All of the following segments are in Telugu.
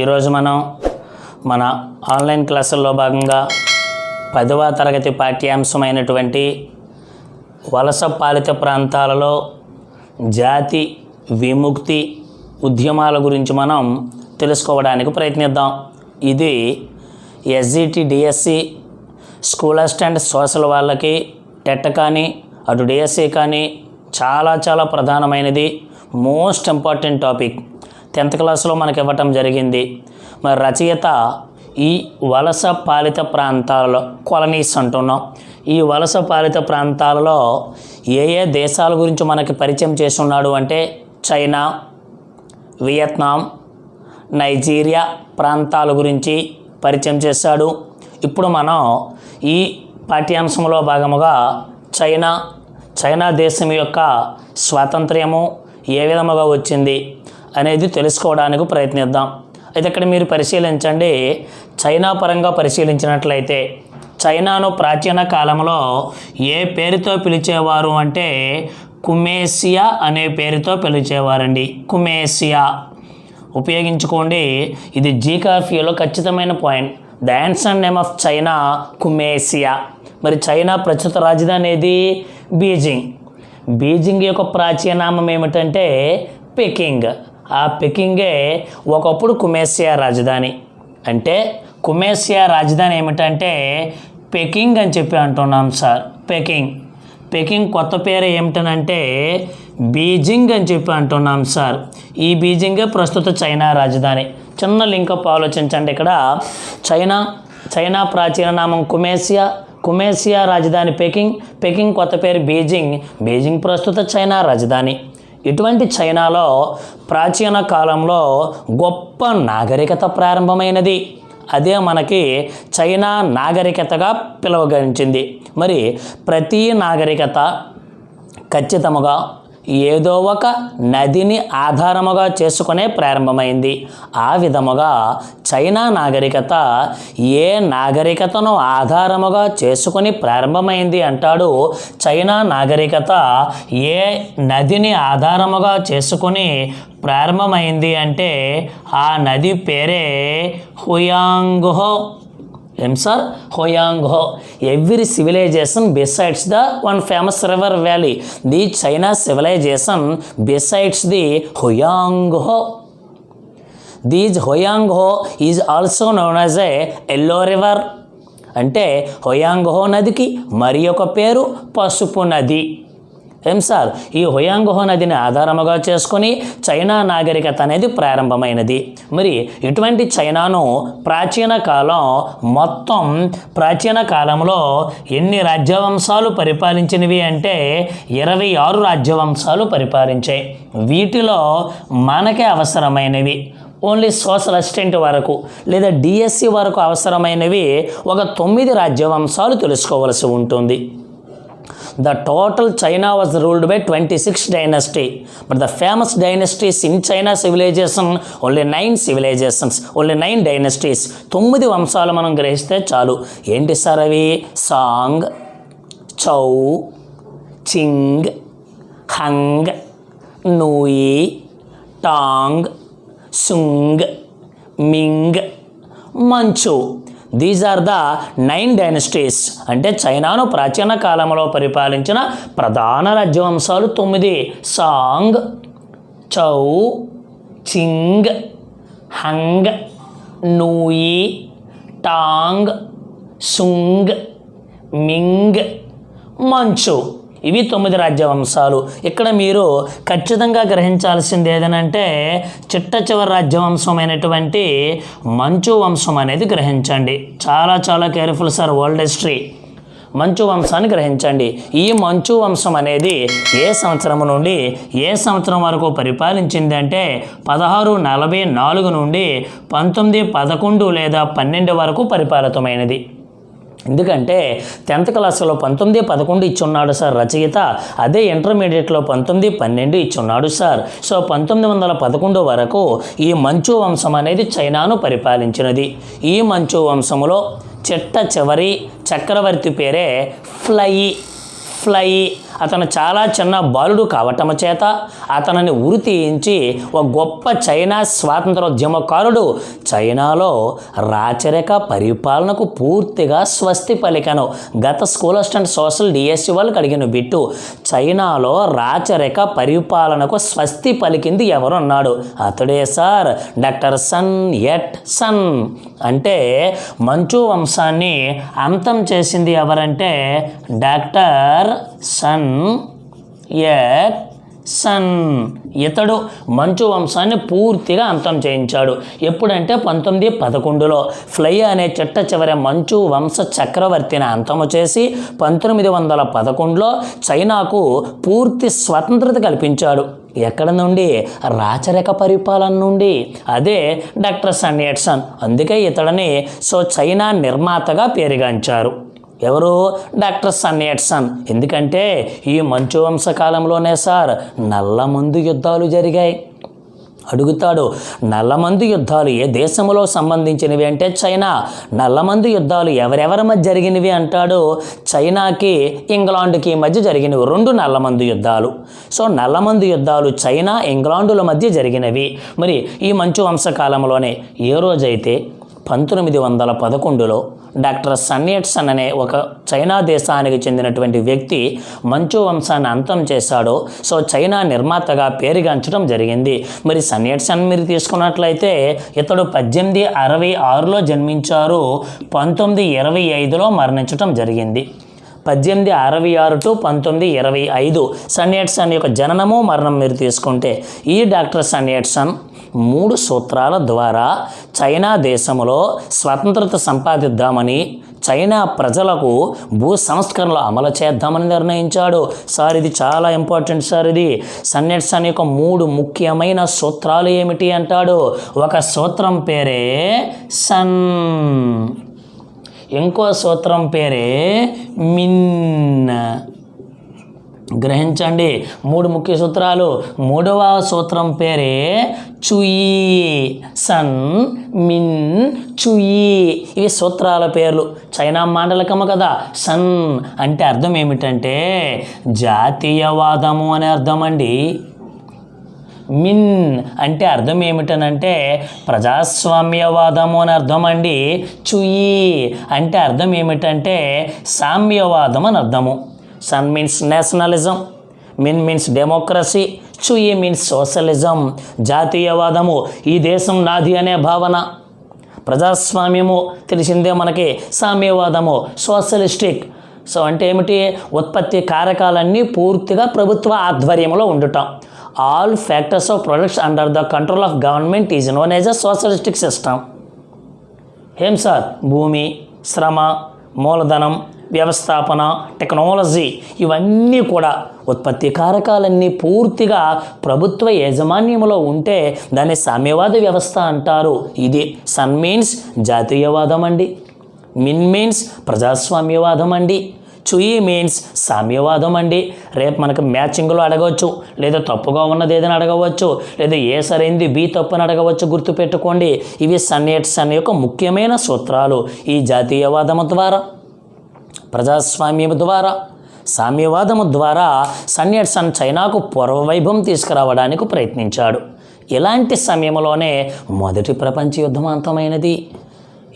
ఈరోజు మనం మన ఆన్లైన్ క్లాసుల్లో భాగంగా పదవ తరగతి పాఠ్యాంశమైనటువంటి వలస పాలిత ప్రాంతాలలో జాతి విముక్తి ఉద్యమాల గురించి మనం తెలుసుకోవడానికి ప్రయత్నిద్దాం. ఇది SGT DSC school assistant social వాళ్ళకి టెట్ కానీ అటు డిఎస్సి కానీ చాలా చాలా ప్రధానమైనది మోస్ట్ ఇంపార్టెంట్ టాపిక్. టెన్త్ క్లాస్లో మనకి ఇవ్వటం జరిగింది. మరి రచయిత ఈ వలస పాలిత ప్రాంతాలలో కొలనీస్ అంటున్నాం. ఈ వలస పాలిత ప్రాంతాలలో ఏ ఏ దేశాల గురించి మనకి పరిచయం చేస్తున్నాడు అంటే చైనా వియత్నాం నైజీరియా ప్రాంతాల గురించి పరిచయం చేశాడు. ఇప్పుడు మనం ఈ పాఠ్యాంశంలో భాగముగా చైనా చైనా దేశం యొక్క స్వాతంత్ర్యము ఏ విధముగా వచ్చింది? అనేది తెలుసుకోవడానికి ప్రయత్నిద్దాం. అయితే ఇక్కడ మీరు పరిశీలించండి. చైనా పరంగా పరిశీలించినట్లయితే చైనాను ప్రాచీన కాలంలో ఏ పేరుతో పిలిచేవారు అంటే కుమేసియా అనే పేరుతో పిలిచేవారండి. కుమేసియా. ఉపయోగించుకోండి. ఇది జీకాఫీలో ఖచ్చితమైన point. The answer name of China కుమేసియా. మరి చైనా ప్రస్తుత రాజధాని ఏది? బీజింగ్. బీజింగ్ యొక్క ప్రాచీనామం ఏమిటంటే పెకింగ్. ఆ పెకింగే ఒకప్పుడు కుమేసియా రాజధాని. అంటే కుమేసియా రాజధాని ఏమిటంటే పెకింగ్ అని చెప్పి అంటున్నాం సార్. పెకింగ్ పెకింగ్ కొత్త పేరు ఏమిటనంటే బీజింగ్ అని చెప్పి అంటున్నాం సార్. ఈ బీజింగే ప్రస్తుత చైనా రాజధాని. చిన్న లింకప్ ఆలోచించండి ఇక్కడ. చైనా చైనా ప్రాచీన నామం కుమేసియా కుమేసియా రాజధాని పెకింగ్ పెకింగ్ కొత్త పేరు బీజింగ్ బీజింగ్ ప్రస్తుత చైనా రాజధాని. ఇటువంటి చైనాలో ప్రాచీన కాలంలో గొప్ప నాగరికత ప్రారంభమైనది. అదే మనకి చైనా నాగరికతగా పిలువగలించింది. మరి ప్రతి నాగరికత ఖచ్చితముగా ఏదో ఒక నదిని ఆధారముగా చేసుకునే ప్రారంభమైంది. ఆ విధముగా చైనా నాగరికత ఏ నాగరికతను ఆధారముగా చేసుకుని ప్రారంభమైంది అంటాడు? చైనా నాగరికత ఏ నదిని ఆధారముగా చేసుకుని ప్రారంభమైంది అంటే ఆ నది పేరే Huang Ho ఎంసార్ Huang Ho. Every civilization besides the one famous river valley. The China civilization besides the Huang Ho. These Huang Ho is also known as a yellow river. అంటే హోయాంగ్హో నదికి మరి ఒక పేరు పసుపు నది. ఏం సార్? ఈ హుయాంగ్హో నదిని ఆధారముగా చేసుకుని చైనా నాగరికత అనేది ప్రారంభమైనది. మరి ఇటువంటి చైనాను ప్రాచీన కాలం మొత్తం ప్రాచీన కాలంలో ఎన్ని రాజ్యవంశాలు పరిపాలించినవి అంటే ఇరవై ఆరు రాజ్యవంశాలు పరిపాలించాయి. వీటిలో మనకే అవసరమైనవి. ఓన్లీ సోషల్ అసిస్టెంట్ వరకు లేదా డిఎస్సి వరకు అవసరమైనవి ఒక తొమ్మిది రాజ్యవంశాలు తెలుసుకోవలసి ఉంటుంది. The total China was ruled by twenty six dynasty but the famous dynasties in China civilisation only nine civilisations only nine dynasties తొమ్మిది వంశాలు మనం గ్రహిస్తే చాలు. ఏంటి సార్ అవి? Song Chou Ching Hung Nui Tang Sung Ming Manchu. These are the nine dynasties అంటే చైనాను ప్రాచీన కాలంలో పరిపాలించిన ప్రధాన రాజ్యవంశాలు తొమ్మిది. Song Chou Ching Hung Nui Tang Sung Ming Manchu ఇవి తొమ్మిది రాజ్యవంశాలు. ఇక్కడ మీరు ఖచ్చితంగా గ్రహించాల్సింది ఏదనంటే చిట్ట చివరి రాజ్యవంశమైనటువంటి మంచు వంశం అనేది గ్రహించండి. చాలా చాలా కేర్ఫుల్ సార్ వరల్డ్ హిస్టరీ. మంచు వంశాన్ని గ్రహించండి. ఈ మంచు వంశం అనేది ఏ సంవత్సరం నుండి ఏ సంవత్సరం వరకు పరిపాలించింది అంటే పదహారు నలభై నాలుగు నుండి పంతొమ్మిది పదకొండు లేదా పన్నెండు వరకు పరిపాలితమైనది. ఎందుకంటే టెన్త్ క్లాస్లో పంతొమ్మిది పదకొండు ఇచ్చున్నాడు సార్ రచయిత అదే ఇంటర్మీడియట్లో పంతొమ్మిది పన్నెండు ఇచ్చున్నాడు సార్. సో పంతొమ్మిది వందల పదకొండు వరకు ఈ మంచు వంశం అనేది చైనాను పరిపాలించినది. ఈ మంచు వంశములో చిట్ట చివరి చక్రవర్తి పేరే ఫ్లయి ఫ్లై అతను చాలా చిన్న బాలుడు కావటం చేత అతనిని ఉరి తీయించి ఒక గొప్ప చైనా స్వాతంత్రోద్యమకారుడు చైనాలో రాచరిక పరిపాలనకు పూర్తిగా స్వస్తి పలికను. గత స్కూల్ అసిస్టెంట్ సోషల్ డిఎస్సి వాళ్ళకి అడిగిన బిట్టు చైనాలో రాచరిక పరిపాలనకు స్వస్తి పలికింది ఎవరున్నాడు అతడే sir doctor Sun Yat Sen. అంటే మంచు వంశాన్ని అంతం చేసింది ఎవరంటే డాక్టర్ సన్ ఎట్ సన్. ఇతడు మంచు వంశాన్ని పూర్తిగా అంతం చేయించాడు. ఎప్పుడంటే పంతొమ్మిది పదకొండులో. ఫ్లై అనే చిట్ట చివరి మంచు వంశ చక్రవర్తిని అంతము చేసి పంతొమ్మిది వందల పదకొండులో చైనాకు పూర్తి స్వతంత్రత కల్పించాడు. ఎక్కడ నుండి? రాచరిక పరిపాలన నుండి. అదే డాక్టర్ సన్ ఎట్సన్ అందుకే ఇతడిని సో చైనా నిర్మాతగా పేరుగాంచారు. ఎవరు? డాక్టర్ సన్ ఎందుకంటే ఈ మంచు వంశకాలంలోనే సార్ నల్లమందు యుద్ధాలు జరిగాయి. అడుగుతాడు నల్లమందు యుద్ధాలు ఏ దేశంలో సంబంధించినవి అంటే చైనా. నల్లమందు యుద్ధాలు ఎవరెవరి మధ్య జరిగినవి అంటాడు? చైనాకి ఇంగ్లాండ్కి మధ్య జరిగినవి రెండు నల్లమందు యుద్ధాలు. సో నల్లమందు యుద్ధాలు చైనా ఇంగ్లాండుల మధ్య జరిగినవి. మరి ఈ మంచు వంశకాలంలోనే ఏ రోజైతే పంతొమ్మిది వందల పదకొండులో డాక్టర్ సన్నియట్సన్ అనే ఒక చైనా దేశానికి చెందినటువంటి వ్యక్తి మంచు వంశాన్ని అంతం చేశాడో. సో చైనా నిర్మాతగా పేరుగాంచడం జరిగింది. మరి సన్యట్సన్ మీరు తీసుకున్నట్లయితే ఇతడు పద్దెనిమిది అరవై ఆరులో జన్మించారు. పంతొమ్మిది ఇరవై ఐదులో మరణించడం జరిగింది. పద్దెనిమిది అరవై ఆరు టు పంతొమ్మిది ఇరవై ఐదు సన్యట్సన్ యొక్క జననము మరణం మీరు తీసుకుంటే ఈ డాక్టర్ సన్యట్సన్ మూడు సూత్రాల ద్వారా చైనా దేశంలో స్వతంత్రత సంపాదిద్దామని చైనా ప్రజలకు భూ సంస్కరణలు అమలు చేద్దామని నిర్ణయించాడు. సార్ ఇది చాలా ఇంపార్టెంట్ సార్ ఇది. సన్యట్సన్ యొక్క మూడు ముఖ్యమైన సూత్రాలు ఏమిటి అంటాడు? ఒక సూత్రం పేరే సన్. ఇంకో సూత్రం పేరే మిన్. గ్రహించండి. మూడు ముఖ్య సూత్రాలు. మూడవ సూత్రం పేరే చుయి సన్ మిన్ చుయి. ఇవి సూత్రాల పేర్లు. చైనా మాండలికము కదా. సన్ అంటే అర్థం ఏమిటంటే జాతీయవాదము అనే అర్థం అండి మిన్ అంటే అర్థం ఏమిటనంటే ప్రజాస్వామ్యవాదము అని అర్థం అండి చుయి అంటే అర్థం ఏమిటంటే సామ్యవాదం అని అర్థము. Sun means nationalism Min means democracy Chui means socialism జాతీయవాదము ఈ దేశం నాది అనే భావన. ప్రజాస్వామ్యము తెలిసిందే మనకి సామ్యవాదము సోషలిస్టిక్. సో అంటే ఏమిటి? ఉత్పత్తి కారకాలన్నీ పూర్తిగా ప్రభుత్వ ఆధ్వర్యంలో ఉండటం. All factors of products under the control of government is known as a socialistic system ఏం సార్? భూమి శ్రమ మూలధనం వ్యవస్థాపన టెక్నాలజీ ఇవన్నీ కూడా ఉత్పత్తి కారకాలన్నీ పూర్తిగా ప్రభుత్వ యాజమాన్యంలో ఉంటే దాన్ని సామ్యవాద వ్యవస్థ అంటారు. ఇది సన్ మీన్స్ జాతీయవాదం అండి. మిన్ మీన్స్ ప్రజాస్వామ్యవాదం అండి. చుయి మీన్స్ సామ్యవాదం అండి. రేపు మనకు మ్యాచింగ్లో అడగవచ్చు లేదా తప్పుగా ఉన్నది ఏదైనా అడగవచ్చు లేదా ఏ సరైంది బి తప్పు అని అడగవచ్చు గుర్తుపెట్టుకోండి. ఇవి సన్ ఎట్ సన్ యొక్క ముఖ్యమైన సూత్రాలు ఈ జాతీయవాదము ద్వారా. ప్రజాస్వామ్యం ద్వారా సామ్యవాదము ద్వారా సన్యర్సన్ చైనాకు పూర్వవైభవం తీసుకురావడానికి ప్రయత్నించాడు. ఇలాంటి సమయంలోనే మొదటి ప్రపంచ యుద్ధం అంతమైనది.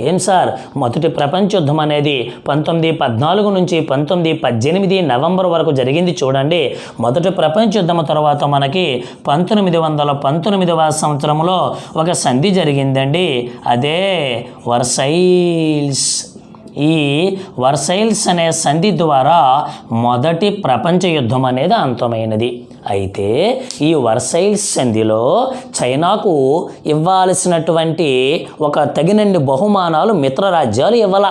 ఏం సార్? మొదటి ప్రపంచ యుద్ధం అనేది పంతొమ్మిది పద్నాలుగు నుంచి పంతొమ్మిది పద్దెనిమిది నవంబర్ వరకు జరిగింది చూడండి. మొదటి ప్రపంచ యుద్ధం తర్వాత మనకి పంతొమ్మిది వందల పంతొమ్మిదవ సంవత్సరంలో ఒక సంధి జరిగిందండి. అదే వర్సైల్స్. ఈ వర్సైల్స్ అనే సంధి ద్వారా మొదటి ప్రపంచ యుద్ధం అనేది అంతమైనది. అయితే ఈ వర్సైల్స్ సంధిలో చైనాకు ఇవ్వాల్సినటువంటి ఒక తగినన్ని బహుమానాలు మిత్రరాజ్యాలు ఇవ్వాల.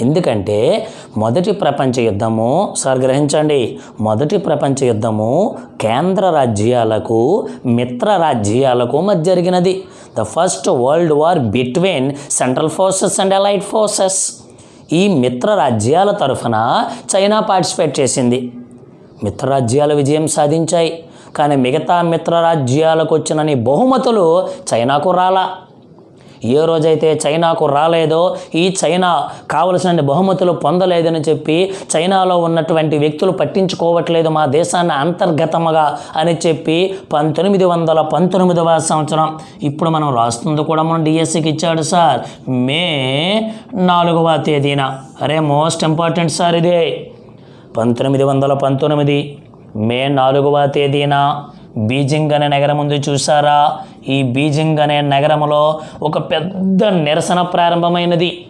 ఎందుకంటే మొదటి ప్రపంచ యుద్ధము సార్ గ్రహించండి మొదటి ప్రపంచ యుద్ధము కేంద్ర రాజ్యాలకు మిత్ర రాజ్యాలకు మధ్య జరిగినది. The first world war between central forces and allied forces ఈ మిత్ర రాజ్యాల తరఫున చైనా పార్టిసిపేట్ చేసింది. మిత్రరాజ్యాలు విజయం సాధించాయి. కానీ మిగతా మిత్రరాజ్యాలకు వచ్చినని బహుమతులు చైనాకు రాలా. ఏ రోజైతే చైనాకు రాలేదో ఈ చైనా కావలసిన బహుమతులు పొందలేదని చెప్పి చైనాలో ఉన్నటువంటి వ్యక్తులు పట్టించుకోవట్లేదు మా దేశాన్ని అంతర్గతముగా అని చెప్పి పంతొమ్మిది వందల పంతొమ్మిదవ సంవత్సరం. ఇప్పుడు మనం రాస్తుంది కూడా మనం డిఎస్సికి ఇచ్చాడు సార్. మే నాలుగవ తేదీన. అరే మోస్ట్ ఇంపార్టెంట్ సార్ ఇదే. పంతొమ్మిది వందల పంతొమ్మిది. మే నాలుగవ తేదీన. బీజింగ్ అనే నగరం ఉంది చూసారా ఈ బీజింగ్ అనే నగరంలో ఒక పెద్ద నిరసన ప్రారంభమైనది.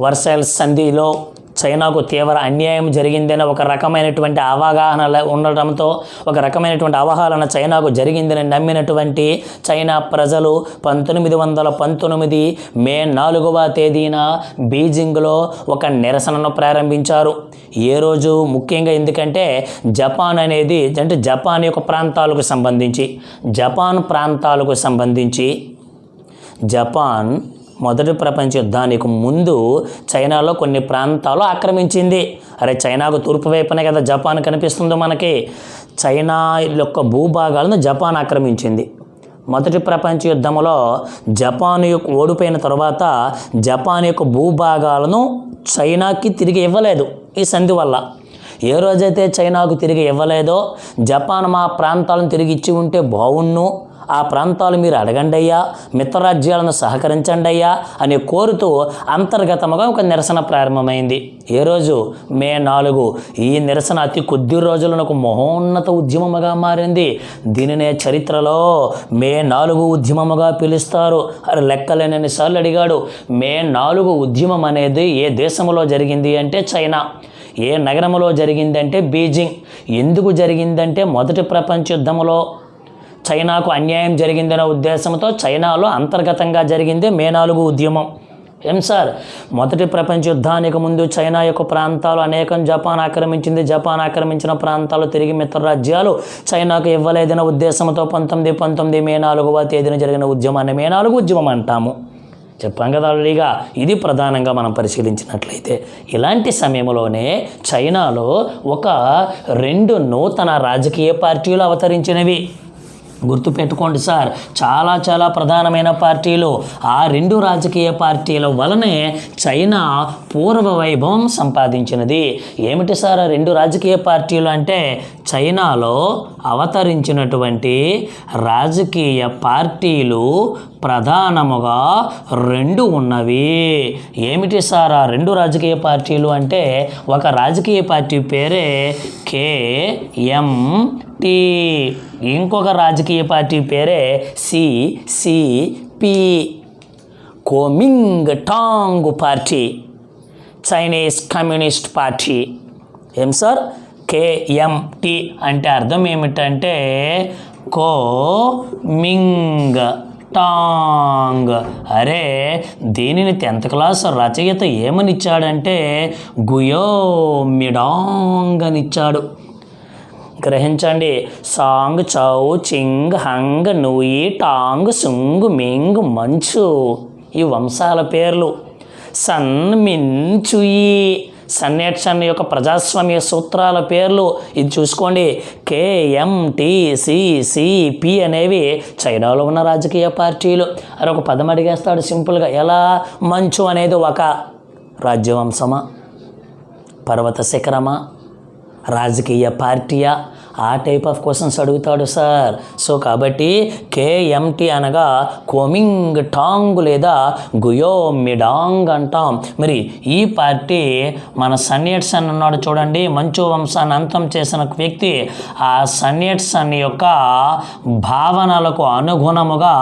వర్సైల్ సంధిలో చైనాకు తీవ్ర అన్యాయం జరిగిందని ఒక రకమైనటువంటి అవగాహన ఉండటంతో ఒక రకమైనటువంటి అవగాహన చైనాకు జరిగిందని నమ్మినటువంటి చైనా ప్రజలు పంతొమ్మిది వందల పంతొమ్మిది మే నాలుగవ తేదీన బీజింగ్లో ఒక నిరసనను ప్రారంభించారు. ఏ రోజు? ముఖ్యంగా ఎందుకంటే జపాన్ అనేది అంటే జపాన్ యొక్క ప్రాంతాలకు సంబంధించి జపాన్ ప్రాంతాలకు సంబంధించి జపాన్ మొదటి ప్రపంచ యుద్ధానికి ముందు చైనాలో కొన్ని ప్రాంతాలు ఆక్రమించింది. అరే చైనాకు తూర్పు వైపునే కదా జపాన్ కనిపిస్తుందో మనకి. చైనా యొక్క భూభాగాలను జపాన్ ఆక్రమించింది. మొదటి ప్రపంచ యుద్ధంలో జపాన్ యొక్క ఓడిపోయిన తర్వాత జపాన్ యొక్క భూభాగాలను చైనాకి తిరిగి ఇవ్వలేదు ఈ సంధి వల్ల. ఏ రోజైతే చైనాకు తిరిగి ఇవ్వలేదో జపాన్ మా ప్రాంతాలను తిరిగి ఇచ్చి ఉంటే బాగున్ను. ఆ ప్రాంతాలు మీరు అడగండి అయ్యా మిత్రరాజ్యాలను సహకరించండి అయ్యా అని కోరుతూ అంతర్గతముగా ఒక నిరసన ప్రారంభమైంది. ఏ రోజు? మే నాలుగు. ఈ నిరసన అతి కొద్ది రోజులకు మహోన్నత ఉద్యమముగా మారింది. దీనినే చరిత్రలో మే నాలుగు ఉద్యమముగా పిలుస్తారు. అరే లెక్కలేనని సార్లు అడిగాడు. మే నాలుగు ఉద్యమం అనేది ఏ దేశంలో జరిగింది అంటే చైనా. ఏ నగరంలో జరిగిందంటే బీజింగ్. ఎందుకు జరిగిందంటే మొదటి ప్రపంచ యుద్ధంలో చైనాకు అన్యాయం జరిగిందనే ఉద్దేశంతో చైనాలో అంతర్గతంగా జరిగింది మే నాలుగు ఉద్యమం. ఏం సార్? మొదటి ప్రపంచ యుద్ధానికి ముందు చైనా యొక్క ప్రాంతాలు అనేకం జపాన్ ఆక్రమించింది. జపాన్ ఆక్రమించిన ప్రాంతాలు తిరిగి మిత్ర రాజ్యాలు చైనాకు ఇవ్వలేదనే ఉద్దేశంతో పంతొమ్మిది పంతొమ్మిది మే నాలుగవ తేదీన జరిగిన ఉద్యమాన్ని మే నాలుగు ఉద్యమం అంటాము. చెప్పాం కదా ఆల్రెడీగా ఇది ప్రధానంగా మనం పరిశీలించినట్లయితే ఇలాంటి సమయంలోనే చైనాలో ఒక రెండు నూతన రాజకీయ పార్టీలు అవతరించినవి. గుర్తుపెట్టుకోండి సార్ చాలా చాలా ప్రధానమైన పార్టీలు. ఆ రెండు రాజకీయ పార్టీల వలనే చైనా పూర్వ వైభవం సంపాదించినది. ఏమిటి సార్ ఆ రెండు రాజకీయ పార్టీలు అంటే? చైనాలో అవతరించినటువంటి రాజకీయ పార్టీలు ప్రధానముగా రెండు ఉన్నవి. ఏమిటి సార్ ఆ రెండు రాజకీయ పార్టీలు అంటే? ఒక రాజకీయ పార్టీ పేరే కేఎంటీ ఇంకొక రాజకీయ పార్టీ పేరే CCP Kuomintang party Chinese communist party. ఏం సార్? కేఎంటి అంటే అర్థం ఏమిటంటే కో మింగ్ టాంగ్. అరే దీనిని టెన్త్ క్లాస్ రచయిత ఏమనిచ్చాడంటే గుయోమిడాంగ్ గుయో మిడాంగ్ ఇచ్చాడు గ్రహించండి. Song Chou Ching Hung Nui Tang Sung Ming Manchu. ఈ వంశాల పేర్లు సన్ మిన్ చుయి. సన్నేట్సన్ యొక్క ప్రజాస్వామ్య సూత్రాల పేర్లు ఇది చూసుకోండి. కేఎంటీసీసీపీ అనేవి చైనాలో ఉన్న రాజకీయ పార్టీలు. అది ఒక పదం అడిగేస్తాడు సింపుల్గా. ఎలా? మంచు అనేది ఒక రాజ్యవంశమా? పర్వత శిఖరమా రాజకీయ పార్టీయా? ఆ టైప్ ఆఫ్ క్వశ్చన్స్ అడుగుతాడు సార్. సో కాబట్టి కేఎంటి అనగా కోమింగ్ టాంగ్ లేదా గుయో మిడాంగ్ అంటాం. మరి ఈ పార్టీ మన సన్యట్సన్ అన్నాడు చూడండి. మంచు వంశాన్ని అంతం చేసిన వ్యక్తి ఆ సన్యట్సన్ యొక్క భావనలకు అనుగుణముగా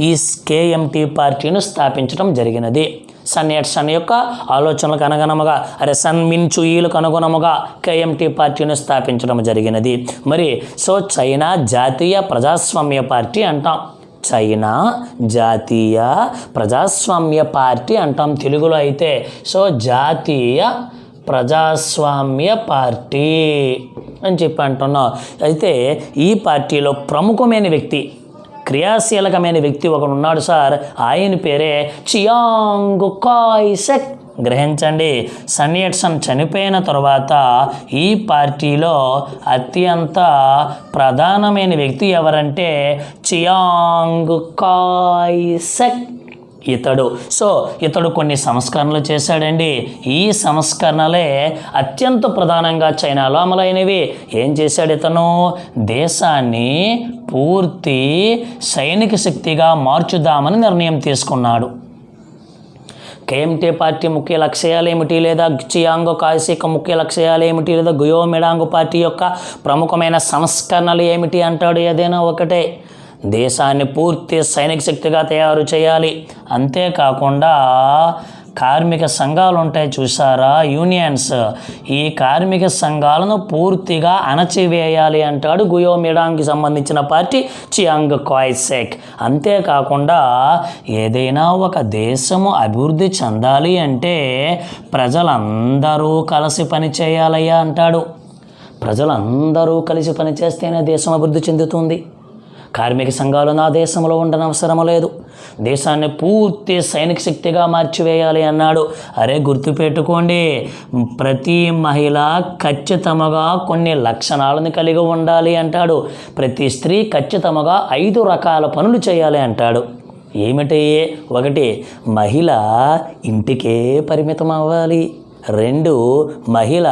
ఈ కేఎంటి పార్టీని స్థాపించడం జరిగినది. సన్ ఎట్స్ సన్ యొక్క ఆలోచనలకు అనుగుణముగా అరే సన్ మిన్ చుయీలకు అనుగుణముగా కేఎంటి పార్టీని స్థాపించడం జరిగినది. మరి సో చైనా జాతీయ ప్రజాస్వామ్య పార్టీ అంటాం. చైనా జాతీయ ప్రజాస్వామ్య పార్టీ అంటాం తెలుగులో అయితే. సో జాతీయ ప్రజాస్వామ్య పార్టీ అని చెప్పి అంటున్నాం. అయితే ఈ పార్టీలో ప్రముఖమైన వ్యక్తి క్రియాశీలకమైన వ్యక్తి ఒకడు ఉన్నాడు సార్. ఆయన పేరే చియాంగ్ కాయ్సెక్ గ్రహించండి సన్యట్సన్ చనిపోయిన తర్వాత ఈ పార్టీలో అత్యంత ప్రధానమైన వ్యక్తి ఎవరంటే చియాంగ్ కాయ్సెక్ ఇతడు. సో ఇతడు కొన్ని సంస్కరణలు చేశాడండి. ఈ సంస్కరణలే అత్యంత ప్రధానంగా చైనాలో అమలైనవి. ఏం చేశాడు ఇతను? దేశాన్ని పూర్తి సైనిక శక్తిగా మార్చుదామని నిర్ణయం తీసుకున్నాడు. కేఎంటే పార్టీ ముఖ్య లక్ష్యాలు ఏమిటి లేదా చియాంగో కాసి ముఖ్య లక్ష్యాలు ఏమిటి లేదా గుయో మెడాంగు పార్టీ యొక్క ప్రముఖమైన సంస్కరణలు ఏమిటి అంటాడు ఏదైనా ఒకటే. దేశాన్ని పూర్తి సైనిక శక్తిగా తయారు చేయాలి. అంతేకాకుండా కార్మిక సంఘాలు ఉంటాయి చూసారా? యూనియన్స్. ఈ కార్మిక సంఘాలను పూర్తిగా అణచివేయాలి అంటాడు గుయో మిడాంగ్కి సంబంధించిన పార్టీ చియాంగ్ కాయ్సెక్ అంతేకాకుండా ఏదైనా ఒక దేశము అభివృద్ధి చెందాలి అంటే ప్రజలందరూ కలిసి పనిచేయాలయ్యా అంటాడు. ప్రజలందరూ కలిసి పనిచేస్తేనే దేశం అభివృద్ధి చెందుతుంది. కార్మిక సంఘాలు నా దేశంలో ఉండనవసరం లేదు. దేశాన్ని పూర్తి సైనిక శక్తిగా మార్చివేయాలి అన్నాడు. అరే గుర్తుపెట్టుకోండి ప్రతి మహిళ ఖచ్చితంగా కొన్ని లక్షణాలను కలిగి ఉండాలి అంటాడు. ప్రతి స్త్రీ ఖచ్చితంగా ఐదు రకాల పనులు చేయాలి అంటాడు. ఏమిటి? ఒకటి మహిళ ఇంటికే పరిమితం అవ్వాలి రెండు మహిళ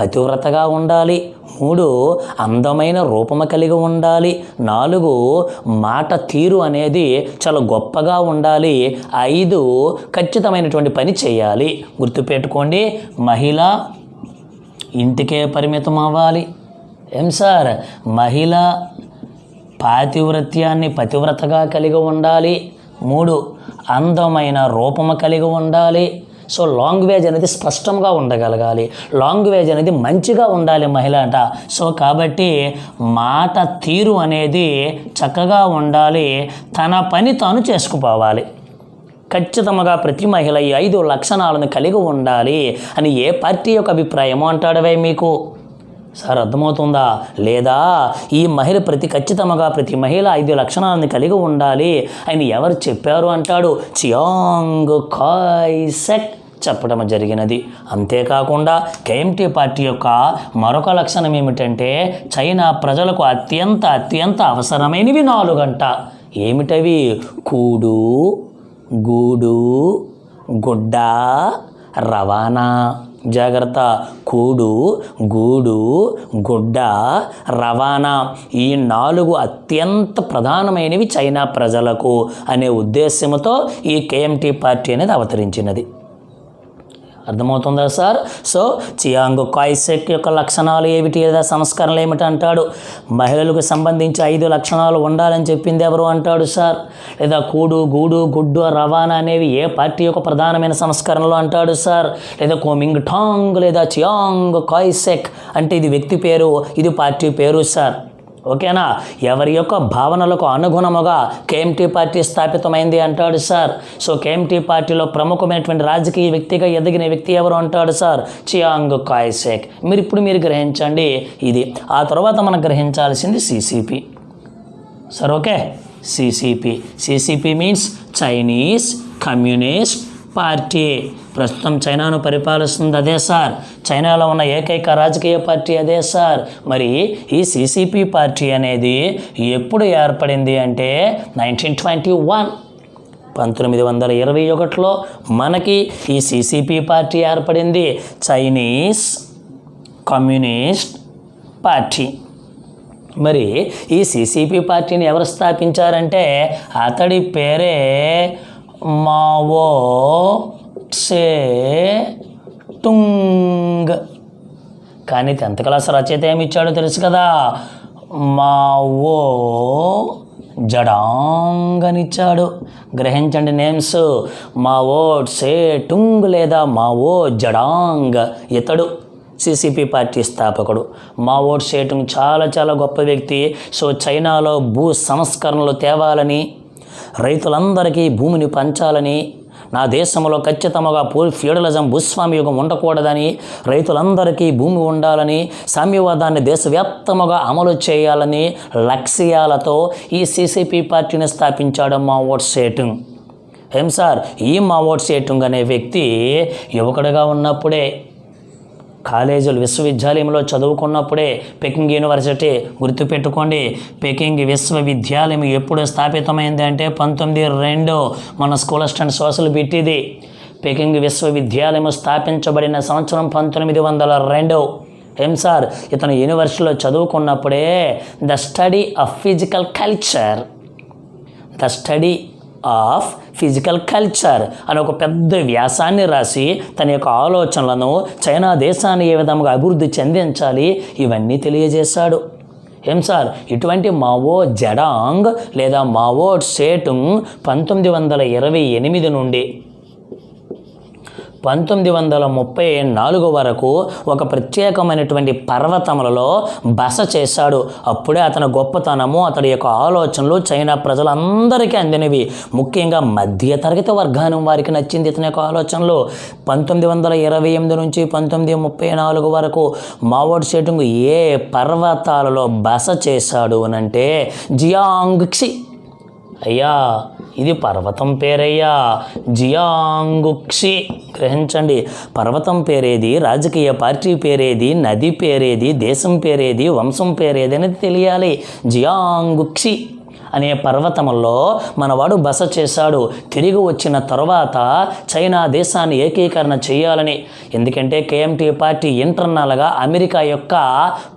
పతివ్రతగా ఉండాలి. మూడు అందమైన రూపము కలిగి ఉండాలి. నాలుగు మాట తీరు అనేది చాలా గొప్పగా ఉండాలి. ఐదు ఖచ్చితమైనటువంటి పని చేయాలి. గుర్తుపెట్టుకోండి మహిళ ఇంటికే పరిమితం అవ్వాలి. ఏం సార్? మహిళ పాతివ్రత్యాన్ని పతివ్రతగా కలిగి ఉండాలి. మూడు అందమైన రూపము కలిగి ఉండాలి. సో లాంగ్వేజ్ అనేది స్పష్టంగా ఉండగలగాలి. లాంగ్వేజ్ అనేది మంచిగా ఉండాలి మహిళ అంట సో కాబట్టి మాట తీరు అనేది చక్కగా ఉండాలి. తన పని తాను చేసుకుపోవాలి. ఖచ్చితంగా ప్రతి మహిళ ఈ ఐదు లక్షణాలను కలిగి ఉండాలి అని ఏ పార్టీ యొక్క అభిప్రాయమో అంటాడవే మీకు? సార్ అర్థమవుతుందా? లేదా ఈ మహిళ ప్రతి ఖచ్చితంగా ప్రతి మహిళ ఐదు లక్షణాలను కలిగి ఉండాలి అని ఎవరు చెప్పారు అంటాడు? చియాంగ్ కాయ్సెక్ చెప్పడం జరిగినది. అంతేకాకుండా కేఎంటీ పార్టీ యొక్క మరొక లక్షణం ఏమిటంటే చైనా ప్రజలకు అత్యంత అత్యంత అవసరమైనవి నాలుగంట. ఏమిటవి? కూడు గూడు గుడ్డ రవాణా. జాగ్రత్త. కూడు గూడు గుడ్డ రవాణా. ఈ నాలుగు అత్యంత ప్రధానమైనవి చైనా ప్రజలకు అనే ఉద్దేశ్యంతో ఈ కేఎంటీ పార్టీ అనేది అవతరించినది. అర్థమవుతుందా సార్? సో చియాంగ్ కాయిసెక్ యొక్క లక్షణాలు ఏమిటి? లేదా సంస్కరణలు ఏమిటి అంటాడు? మహిళలకు సంబంధించి ఐదు లక్షణాలు ఉండాలని చెప్పింది ఎవరు అంటాడు సార్? లేదా కూడు గూడు గుడ్డు రవాణా అనేవి ఏ పార్టీ యొక్క ప్రధానమైన సంస్కరణలు అంటాడు సార్? లేదా కోమింగ్ ఠాంగ్ లేదా చియాంగ్ కాయిసెక్ అంటే ఇది వ్యక్తి పేరు ఇది పార్టీ పేరు సార్. ఓకేనా? ఎవరి యొక్క భావనలకు అనుగుణముగా కేఎంటీ పార్టీ స్థాపితమైంది అంటాడు సార్. సో కేఎంటీ పార్టీలో ప్రముఖమైనటువంటి రాజకీయ వ్యక్తిగా ఎదిగిన వ్యక్తి ఎవరు అంటాడు సార్? చియాంగ్ కాయ్సేక్. మీరు ఇప్పుడు మీరు గ్రహించండి. ఇది ఆ తర్వాత మనం గ్రహించాల్సింది CCP. Sir okay? CCP. CCP means Chinese communist party. ప్రస్తుతం చైనాను పరిపాలిస్తుంది. అదే సార్. చైనాలో ఉన్న ఏకైక రాజకీయ పార్టీ అదే సార్. మరి ఈ సిసిపి పార్టీ అనేది ఎప్పుడు ఏర్పడింది అంటే నైన్టీన్ ట్వంటీ వన్ పంతొమ్మిది వందల ఇరవై ఒకటిలో మనకి ఈ సిసిపి పార్టీ ఏర్పడింది. Chinese communist party. మరి ఈ సిసిపి పార్టీని ఎవరు స్థాపించారంటే అతడి పేరే మావో సే టుంగ్ కానీ టెన్త్ క్లాస్ రచయిత ఏమి ఇచ్చాడో తెలుసు కదా? మావో జడాంగ్ అని ఇచ్చాడు గ్రహించండి నేమ్స్. మా ఓ సే టుంగ్ లేదా మా ఓ జడాంగ్ ఇతడు. సిసిపి పార్టీ స్థాపకుడు. మావో సేటుంగ్ చాలా చాలా గొప్ప వ్యక్తి. సో చైనాలో భూ సంస్కరణలు తేవాలని రైతులందరికీ భూమిని పంచాలని నా దేశంలో ఖచ్చితంగా ఫ్యూడలిజం భూస్వామి యుగం ఉండకూడదని రైతులందరికీ భూమి ఉండాలని సామ్యవాదాన్ని దేశవ్యాప్తముగా అమలు చేయాలని లక్ష్యాలతో ఈ సీసీపీ పార్టీని స్థాపించాడు మావోట్ సేటుంగ్ ఏం సార్? ఈ మావోట్ సేటుంగ్ అనే వ్యక్తి యువకుడిగా ఉన్నప్పుడే కాలేజీలు విశ్వవిద్యాలయంలో చదువుకున్నప్పుడే పెకింగ్ యూనివర్సిటీ గుర్తుపెట్టుకోండి. పెకింగ్ విశ్వవిద్యాలయం ఎప్పుడు స్థాపితమైంది అంటే పంతొమ్మిది రెండు మన స్కూల్ అసిస్టెంట్ సోషల్ బిట్టిది పెకింగ్ విశ్వవిద్యాలయం స్థాపించబడిన సంవత్సరం పంతొమ్మిది వందల రెండు. ఏం సార్? ఇతను యూనివర్సిటీలో చదువుకున్నప్పుడే the study of physical culture the study of physical culture అనే ఒక పెద్ద వ్యాసాన్ని రాసి తన యొక్క ఆలోచనలను చైనా దేశాన్ని ఏ విధంగా అభివృద్ధి చెందించాలి ఇవన్నీ తెలియజేశాడు. ఏం సార్? ఇటువంటి మావో జడాంగ్ లేదా మావో సేటుంగ్ పంతొమ్మిది వందల ఇరవై ఎనిమిది నుండి పంతొమ్మిది వందల ముప్పై నాలుగు వరకు ఒక ప్రత్యేకమైనటువంటి పర్వతములలో బస చేశాడు. అప్పుడే అతని గొప్పతనము అతడి యొక్క ఆలోచనలు చైనా ప్రజలందరికీ అందినవి. ముఖ్యంగా మధ్యతరగతి వర్గానం వారికి నచ్చింది ఇతని యొక్క ఆలోచనలు. పంతొమ్మిది వందల ఇరవై ఎనిమిది నుంచి పంతొమ్మిది ముప్పై నాలుగు వరకు మావోడ్ సెటుంగ్ ఏ పర్వతాలలో బస చేశాడు అనంటే జియాంగ్క్షి అయ్యా ఇది పర్వతం పేరయ్యా. జియాంగుక్షి. గ్రహించండి. పర్వతం పేరేది రాజకీయ పార్టీ పేరేది నది పేరేది దేశం పేరేది వంశం పేరేది అనేది తెలియాలి. జియాంగుక్షి. అనే పర్వతంలో మనవాడు బస చేశాడు. తిరిగి వచ్చిన తర్వాత చైనా దేశాన్ని ఏకీకరణ చేయాలని. ఎందుకంటే కేఎంటీ పార్టీ ఇంటర్నల్గా అమెరికా యొక్క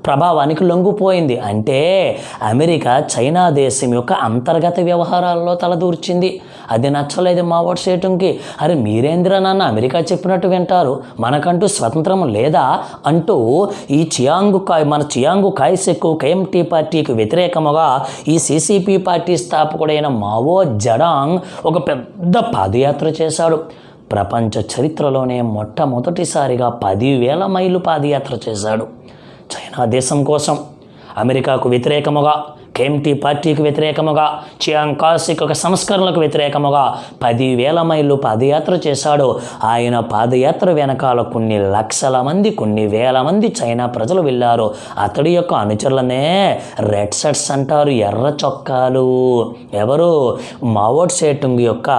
ప్రభావానికి లొంగిపోయింది. అంటే అమెరికా చైనా దేశం యొక్క అంతర్గత వ్యవహారాల్లో తలదూర్చింది. అది నచ్చలేదు మా సేటుంకి అరే మీరేంద్ర నాన్న అమెరికా చెప్పినట్టు వింటారు? మనకంటూ స్వతంత్రం లేదా అంటూ ఈ చియాంగు కాయ్ మన చియాంగు కాయ్సెక్కు కేఎంటీ పార్టీకి వ్యతిరేకముగా ఈ సిసిపి పార్టీ స్థాపకుడైన మావో జడాంగ్ ఒక పెద్ద పాదయాత్ర చేశాడు. ప్రపంచ చరిత్రలోనే మొట్టమొదటిసారిగా పదివేల మైలు పాదయాత్ర చేశాడు. చైనా దేశం కోసం అమెరికాకు వ్యతిరేకముగా కేఎంటీ పార్టీకి వ్యతిరేకముగా చియాంగ్ కాసిక్ ఒక సంస్కరణలకు వ్యతిరేకముగా పదివేల మైళ్ళు పాదయాత్ర చేశాడు. ఆయన పాదయాత్ర వెనకాల కొన్ని లక్షల మంది కొన్ని వేల మంది చైనా ప్రజలు వెళ్ళారు. అతడి యొక్క అనుచరులనే రెడ్ షర్ట్స్ అంటారు ఎర్ర చొక్కాలు. ఎవరు? మావోట్ సేటుంగ్ యొక్క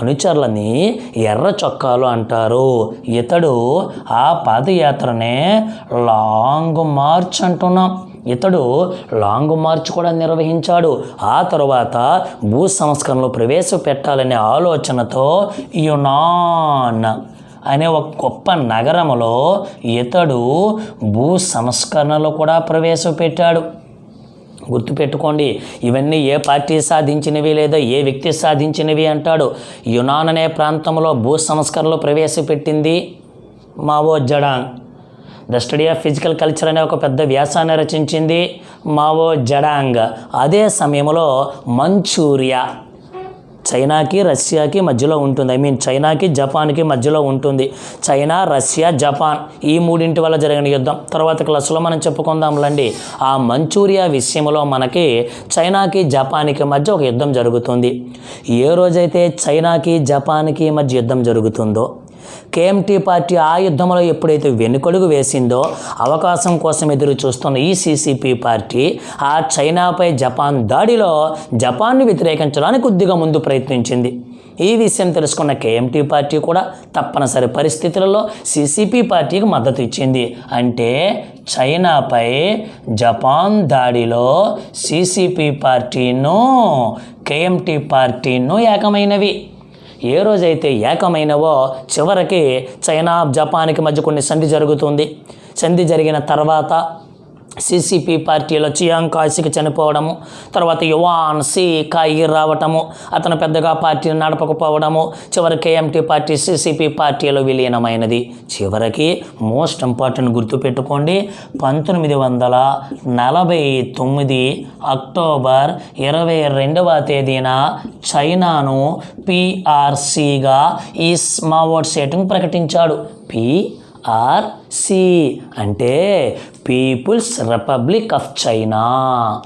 అనుచరులని ఎర్ర చొక్కాలు అంటారు. ఇతడు ఆ పాదయాత్రనే లాంగ్ మార్చ్ అంటున్నాం. ఇతడు లాంగ్ మార్చ్ కూడా నిర్వహించాడు. ఆ తరువాత భూ సంస్కరణలు ప్రవేశపెట్టాలనే ఆలోచనతో యునాన్ అనే ఒక గొప్ప నగరములో ఇతడు భూ సంస్కరణలు కూడా ప్రవేశపెట్టాడు గుర్తుపెట్టుకోండి ఇవన్నీ ఏ పార్టీ సాధించినవి లేదా ఏ వ్యక్తి సాధించినవి అంటాడు. యునాన్ అనే ప్రాంతంలో భూ సంస్కరణలు ప్రవేశపెట్టింది Mao Zedong the study of physical culture అనే ఒక పెద్ద వ్యాసాన్ని రచించింది మావో జడాంగ్. అదే సమయంలో మంచూరియా చైనాకి రష్యాకి మధ్యలో ఉంటుంది. ఐ మీన్ చైనాకి జపాన్కి మధ్యలో ఉంటుంది. చైనా రష్యా జపాన్ ఈ మూడింటి వల్ల జరిగిన యుద్ధం. తర్వాత క్లాసులో మనం చెప్పుకుందాంలండి. ఆ మంచూరియా విషయంలో మనకి చైనాకి జపాన్కి మధ్య ఒక యుద్ధం జరుగుతుంది. ఏ రోజైతే చైనాకి జపాన్కి మధ్య యుద్ధం జరుగుతుందో కేఎంటీ పార్టీ ఆ యుద్ధంలో ఎప్పుడైతే వెనుకడుగు వేసిందో అవకాశం కోసం ఎదురు చూస్తున్న ఈ సీసీపీ పార్టీ ఆ చైనాపై జపాన్ దాడిలో జపాన్ను వ్యతిరేకించడానికి కొద్దిగా ముందు ప్రయత్నించింది. ఈ విషయం తెలుసుకున్న కేఎంటీ పార్టీ కూడా తప్పనిసరి పరిస్థితులలో సీసీపీ పార్టీకి మద్దతు ఇచ్చింది. అంటే చైనాపై జపాన్ దాడిలో సీసీపీ పార్టీను కేఎంటీ పార్టీను ఏకమైనవి. ఏ రోజైతే ఏకమైనవో చివరికి చైనా జపాన్కి మధ్య కొన్ని సంధి జరుగుతుంది. సంధి జరిగిన తర్వాత సిసిపి పార్టీలో చియాంగ్ కాసికి చనిపోవడము తర్వాత యువాన్ సి కాయి రావటము అతను పెద్దగా పార్టీని నడపకపోవడము చివరి కేఎంటీ పార్టీ సిసిపి పార్టీలో విలీనమైనది. చివరికి మోస్ట్ ఇంపార్టెంట్ గుర్తుపెట్టుకోండి పంతొమ్మిది వందల నలభై తొమ్మిది అక్టోబర్ ఇరవై రెండవ తేదీన చైనాను పిఆర్సిగా ఈ స్మావోట్ సెటింగ్ ప్రకటించాడు. పి ఆర్సి అంటే పీపుల్స్ రిపబ్లిక్ ఆఫ్ చైనా.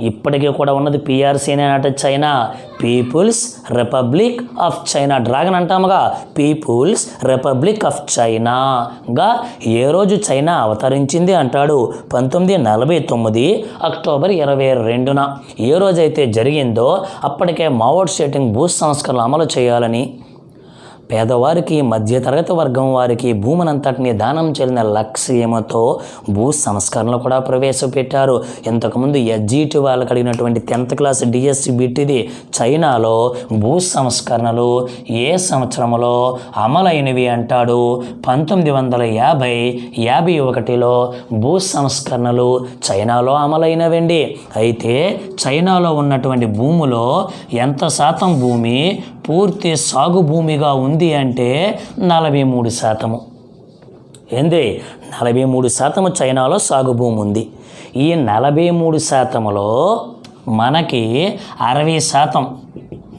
ఇప్పటికీ కూడా ఉన్నది పిఆర్సీనే అనే China. People's republic of China. Dragon అంటాముగా people's republic of చైనాగా ఏ రోజు చైనా అవతరించింది అంటాడు? పంతొమ్మిది నలభై తొమ్మిది అక్టోబర్ ఇరవై రెండున. ఏ రోజైతే జరిగిందో అప్పటికే మావోట్ సెట్టింగ్ భూ సంస్కరణలు అమలు చేయాలని పేదవారికి మధ్యతరగతి వర్గం వారికి భూమనంతటిని దానం చెల్లిన లక్ష్యంతో భూ సంస్కరణలు కూడా ప్రవేశపెట్టారు. ఇంతకుముందు ఎస్జీటీ వాళ్ళకి అడిగినటువంటి టెన్త్ క్లాస్ డిఎస్సి బిట్టిది చైనాలో భూ సంస్కరణలు ఏ సంవత్సరంలో అమలైనవి అంటాడు? పంతొమ్మిది వందల యాభై యాభై ఒకటిలో భూ సంస్కరణలు చైనాలో అమలైనవండి. అయితే చైనాలో ఉన్నటువంటి భూమిలో ఎంత శాతం భూమి పూర్తి సాగు భూమిగా ఉంది అంటే నలభై మూడు శాతము. ఏంది? నలభై మూడు శాతము చైనాలో సాగు భూమి ఉంది. ఈ నలభై మూడు శాతములో మనకి అరవై శాతం.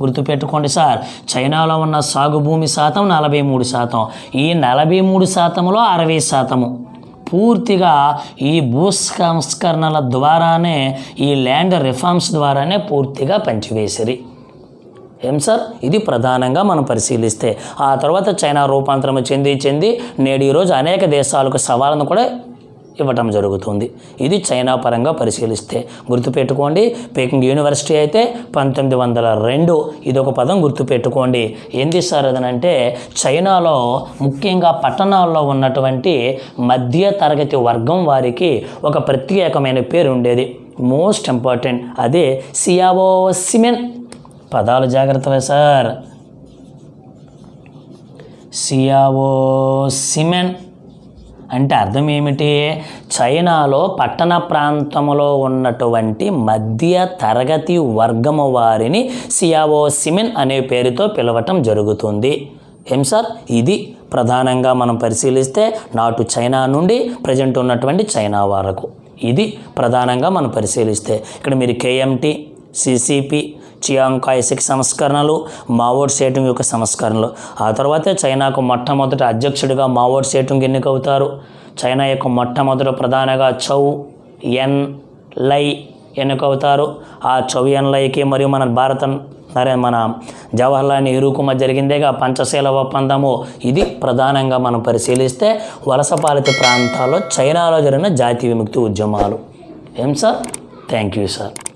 గుర్తుపెట్టుకోండి సార్ చైనాలో ఉన్న సాగు భూమి శాతం నలభై మూడు శాతం. ఈ నలభై మూడు శాతంలో అరవై శాతము. పూర్తిగా ఈ భూ సంస్కరణల ద్వారానే ఈ ల్యాండ్ రిఫార్మ్స్ ద్వారానే పూర్తిగా పంచివేసిరి. ఏం సార్? ఇది ప్రధానంగా మనం పరిశీలిస్తే ఆ తర్వాత చైనా రూపాంతరం చెంది చెంది నేడు ఈరోజు అనేక దేశాలకు సవాళ్ళను కూడా ఇవ్వటం జరుగుతుంది. ఇది చైనా పరంగా పరిశీలిస్తే గుర్తుపెట్టుకోండి పేకింగ్ యూనివర్సిటీ అయితే పంతొమ్మిది వందల రెండు ఇది ఒక పదం గుర్తుపెట్టుకోండి. ఏంది సార్ అదనంటే చైనాలో ముఖ్యంగా పట్టణాల్లో ఉన్నటువంటి మధ్య తరగతి వర్గం వారికి ఒక ప్రత్యేకమైన పేరు ఉండేది. మోస్ట్ ఇంపార్టెంట్ అదే సియావో సిమెన్. పదాలు జాగ్రత్తవే సార్. సియావో సిమెన్ అంటే అర్థం ఏమిటి? చైనాలో పట్టణ ప్రాంతంలో ఉన్నటువంటి మధ్య తరగతి వర్గము వారిని సియావో సిమెన్ అనే పేరుతో పిలవటం జరుగుతుంది. ఏం సార్? ఇది ప్రధానంగా మనం పరిశీలిస్తే నాటు చైనా నుండి ప్రజెంట్ ఉన్నటువంటి చైనా వరకు. ఇది ప్రధానంగా మనం పరిశీలిస్తే. ఇక్కడ మీరు కేఎంటి సిసిపి చియాంకాయ్ కాయసిక్ సంస్కరణలు మావోడ్ సేటుంగ్ యొక్క సంస్కరణలు. ఆ తర్వాతే చైనాకు మొట్టమొదటి అధ్యక్షుడిగా మావోడ్ సేటుంగ్ ఎన్నికవుతారు. చైనా యొక్క మొట్టమొదటి ప్రధానగా చౌ ఎన్ లై ఎన్నికవుతారు. ఆ చౌ ఎన్ లైకి మరియు మన భారత నరే మన జవహర్లాల్ నెహ్రూకు మధ్య జరిగిందేగా పంచశీల ఒప్పందము. ఇది ప్రధానంగా మనం పరిశీలిస్తే వలస పాలిత ప్రాంతాల్లో చైనాలో జరిగిన జాతీయ విముక్తి ఉద్యమాలు. ఏం సార్? Thank you sir.